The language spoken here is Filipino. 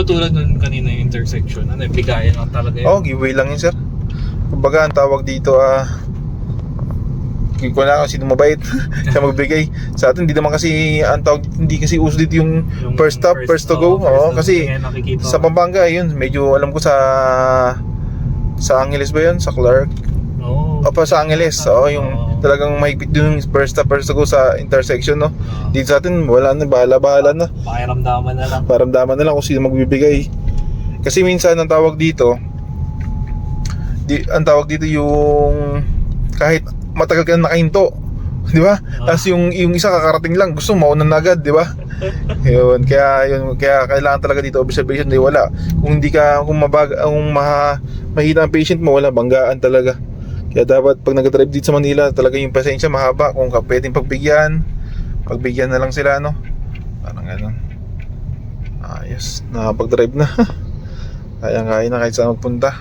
Patulad nun kanina yung intersection, ano, bigayan lang talaga yun. Oh, giveaway lang yun, sir. Kumbaga, ang tawag dito, ah, hindi ko na kung sino mabait siya magbigay. Sa atin, hindi naman kasi, ang tawag, hindi kasi uso dito yung, Yung first stop, first to go. oo, Oo, first kasi to go, kaya nakikita sa. Pampanga, yun, medyo alam ko sa, sa Angeles ba yun? Sa Clark? O pa sa Angeles, oo, yung Oo. talagang mahigpit yung first stop, first go sa intersection, no? Oo. Dito sa atin, wala na, bahala-bahala na. Pakiramdaman na lang. Paramdaman na lang kung sino magbibigay. Kasi minsan ang tawag dito, di, ang tawag dito yung kahit matagal ka na nakahinto, di ba? Ah. Tapos yung yung isa kakarating lang, gusto mo na agad, di ba? yun, kaya yun, kaya kailangan talaga dito observation, di wala. Kung hindi ka kung mabag kung ma, mahina ang patient mo, wala banggaan talaga. Kaya dapat pag nag-drive dito sa Manila, talaga yung pasensya mahaba kung ka pwedeng pagbigyan, pagbigyan na lang sila, no? Parang gano'n. Ayos, nakapag-drive na. Kaya-kaya na kahit saan magpunta.